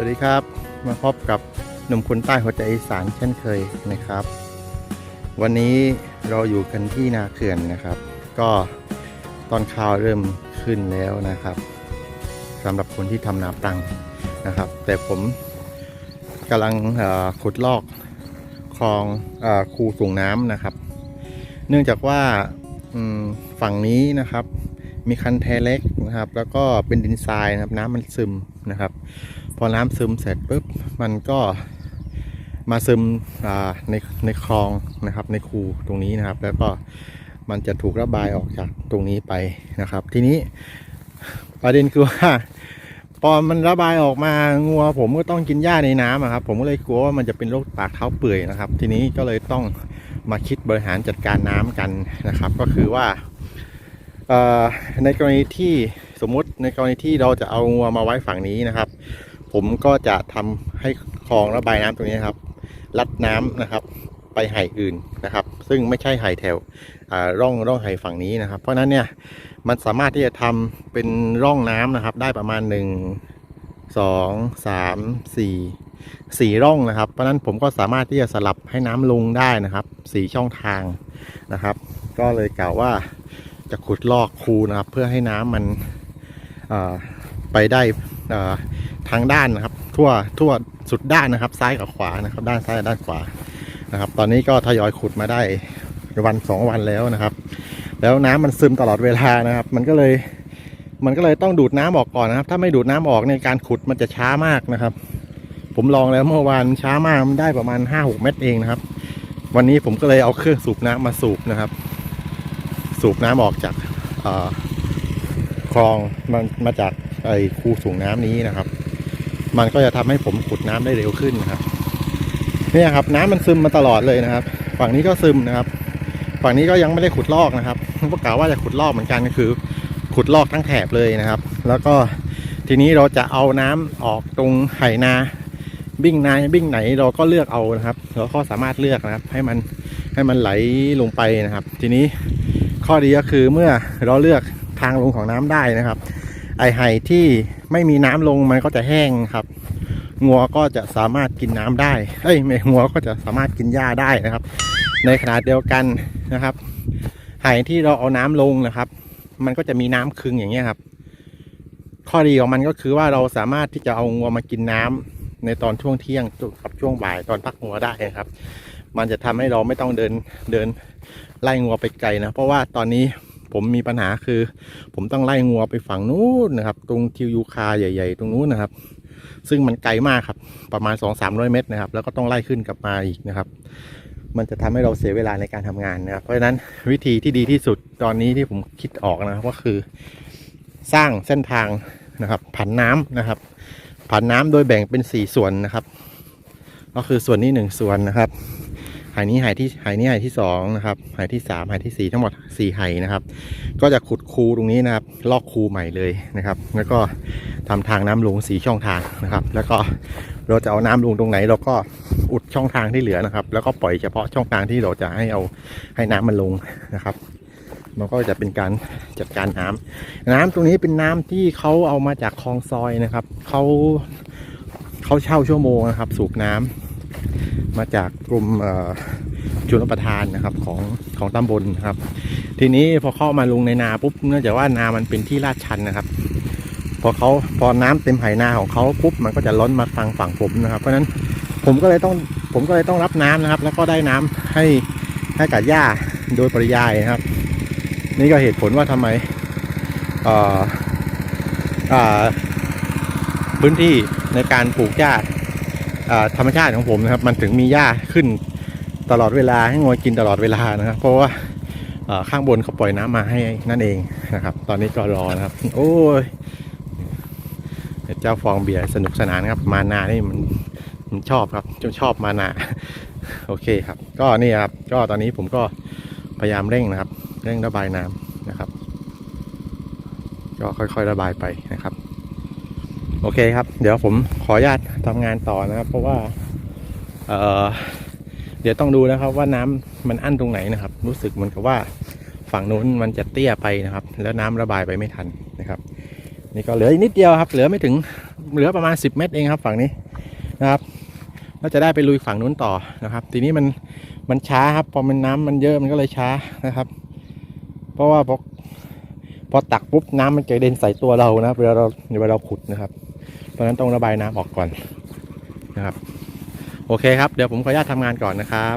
วัสดีครับ มาพบกับหนุ่มคนใต้หัวใจอีสานเช่นเคยนะครับ วันนี้เราอยู่กันที่นาเขื่อนนะครับ ก็ตอนข้าวเริ่มขึ้นแล้วนะครับสำหรับคนที่ทำนาปรังนะครับ แต่ผมกำลังขุดลอกคลองอคูสูงน้ำนะครับ เนื่องจากว่าฝั่งนี้นะครับ มีคันแทเล็กนะครับ แล้วก็เป็นดินทรายนะครับ น้ำมันซึมนะครับ พอน้ำซึมเสร็จปุ๊บมันก็มาซึมในในคลองนะครับ ในคูตรงนี้นะครับ แล้วก็มันจะถูกระบายออกจากตรงนี้ไปนะครับ ทีนี้ประเด็นคือว่าพอมันระบายออกมางัวผมก็ต้องกินหญ้าในน้ำครับ ผมก็เลยกลัวว่ามันจะเป็นโรคปากเท้าเปื่อยนะครับ ทีนี้ก็เลยต้องมาคิดบริหารจัดการน้ำกันนะครับ ก็คือว่า ในกรณีที่สมมุติในกรณีที่เราจะเอางัวมาไว้ฝั่งนี้นะครับ ผมก็จะทำให้คลองระบายน้ำตรงนี้นครับลัดน้ำนะครับ ไปไห่อื่นนะครับ ซึ่งไม่ใช่ไห่แถวร่องร่องไห่ฝั่งนี้นะครับ เพราะฉะนั้นเนี่ยมันสามารถที่จะทำเป็นร่องน้ำนะครับ ได้ประมาณ 1 2 3 4 4ร่องนะครับ เพราะฉะนั้นผมก็สามารถที่จะสลับให้น้ำลงได้นะครับสี่ช่องทางนะครับ ก็เลยกล่าวว่า จะขุดลอกคูนะครับ เพื่อให้น้ำมันไปได้ทางด้านนะครับ ทั่วทั่วสุดด้านนะครับ ซ้ายกับขวานะครับ ด้านซ้ายด้านขวานะครับ ตอนนี้ก็ทยอยขุดมาได้วันสองวันแล้วนะครับ แล้วน้ำมันซึมตลอดเวลานะครับ มันก็เลยมันก็เลยต้องดูดน้ำออกก่อนนะครับ ถ้าไม่ดูดน้ำออกในการขุดมันจะช้ามากนะครับ ผมลองแล้วเมื่อวานช้ามากมันได้ประมาณ5 6เม็ดเองนะครับ วันนี้ผมก็เลยเอาเครื่องสูบน้ำมาสูบนะครับ สูบน้ำออกจากคลองมันมาจากไอ้คูสูงน้ำนี้นะครับ มันก็จะทำให้ผมขุดน้ำได้เร็วขึ้นนะครับเนี่ยครับ น้ำมันซึมมาตลอดเลยนะครับ ฝั่งนี้ก็ซึมนะครับ ฝั่งนี้ก็ยังไม่ได้ขุดลอกนะครับพวกกล่าวว่าจะขุดลอกเหมือนกันก็คือ ขุดลอกทั้งแถบเลยนะครับ แล้วก็ทีนี้เราจะเอาน้ำออกตรงไหนาบิ้งนาบิ้งไหนเราก็เลือกเอานะครับ เราก็สามารถเลือกนะครับ ให้มันให้มันไหลลงไปนะครับ ทีนี้ ข้อดีก็คือเมื่อเราเลือกทางลงของน้ำได้นะครับ ไอไห่ที่ไม่มีน้ำลงมันก็จะแห้งครับงัวก็จะสามารถกินน้ำได้เอ้ยไม่งัวก็จะสามารถกินหญ้าได้นะครับ ในขณะเดียวกันนะครับ ไห่ที่เราเอาน้ำลงนะครับ มันก็จะมีน้ำคึงอย่างเงี้ยครับ ข้อดีของมันก็คือว่าเราสามารถที่จะเอางัวมากินน้ำในตอนช่วงเที่ยงกับช่วงบ่ายตอนพักงัวได้ครับ มันจะทำให้เราไม่ต้องเดินเดินไล่งัวไปไกลนะ เพราะว่าตอนนี้ผมมีปัญหาคือ ผมต้องไล่งัวไปฝั่งนู้นนะครับ ตรงทิวยูคาใหญ่ ๆ ตรงนู้นนะครับ ซึ่งมันไกลมากครับ ประมาณ 2 3 0 0 เมตรนะครับ แล้วก็ต้องไล่ขึ้นกลับมาอีกนะครับ มันจะทำให้เราเสียเวลาในการทำงานนะครับ เพราะฉะนั้นวิธีที่ดีที่สุดตอนนี้ที่ผมคิดออกนะครับก็คือ สร้างเส้นทางนะครับ ผันน้ำนะครับผันน้ำโดยแบ่งเป็น 4 ส่วนนะครับ ก็คือส่วนนี้ 1 ส่วนนะครับายนี้หายที่หายนี้หายที่สองนะครับหายที่สามหายที่สี่ทั้งหมดสี่หายนะครับ ก็จะขุดคูตรงนี้นะครับ ลอกคูใหม่เลยนะครับ แล้วก็ทำทางน้ำลงสีช่องทางนะครับ แล้วก็เราจะเอาน้ำลงตรงไหน เราก็อุดช่องทางที่เหลือนะครับ แล้วก็ปล่อยเฉพาะช่องทางที่เราจะให้เอาให้น้ำมันลงนะครับมันก็จะเป็นการจัดการน้ำน้ำตรงนี้เป็นน้ำที่เขาเอามาจากคลองซอยนะครับเขาเขาเช่าชั่วโมงนะครับ สูบน้ำ มาจากกลุ่มเอ่อชลประทานนะครับของของตำบลนะครับ ทีนี้พอเข้ามาลงในนาปุ๊บเนื่องจากว่านามันเป็นที่ลาดชันนะครับ พอเขาพอน้ำเต็มไหนาของเขาปุ๊บมันก็จะล้นมาทางฝั่งผมนะครับ เพราะฉะนั้นผมก็เลยต้องผมก็เลยต้องรับน้ำนะครับ แล้วก็ได้น้ำให้ให้กับหญ้าโดยปริยายนะครับ นี่ก็เหตุผลว่าทำไมเอ่ออพื้นที่ในการปลูกหญ้า ธรรมชาติของผมนะครับ มันถึงมีหญ้าขึ้นตลอดเวลาให้งวยกินตลอดเวลานะครับ เพราะว่าข้างบนเขาปล่อยน้ำมาให้นั่นเองนะครับ ตอนนี้ก็รอนะครับ โอ้ยเจ้าฟองเบียร์สนุกสนานครับ มานานี่มันมันชอบครับชอบมานาโอเคครับ ก็นี่ครับ ก็ตอนนี้ผมก็พยายามเร่งนะครับ เร่งระบายน้ำนะครับ ก็ค่อยๆระบายไปนะครับ โอเคครับ เดี๋ยวผมขออนุญาตทำงานต่อนะครับ เพราะว่าเออเดี๋ยวต้องดูนะครับว่าน้ำมันอั้นตรงไหนนะครับ รู้สึกเหมือนกับว่าฝั่งนู้นมันจะเตี้ยไปนะครับ แล้วน้ำระบายไปไม่ทันนะครับ นี่ก็เหลืออีกนิดเดียวครับ เหลือไม่ถึงเหลือประมาณ 10 เมตรเองครับ ฝั่งนี้นะครับก็จะได้ไปลุยฝั่งนู้นต่อนะครับ ทีนี้มันมันช้าครับพอมันน้ำมันเยอะมันก็เลยช้านะครับ เพราะว่าพอพอตักปุ๊บน้ำมันจะเด็นใส่ตัวเรานะเวลาเราเวลาเราขุดนะครับ ราะนั้นต้องระบายน้ำออกก่อนนะครับ โอเคครับ เดี๋ยวผมขออนุญาตทำงานก่อนนะครับ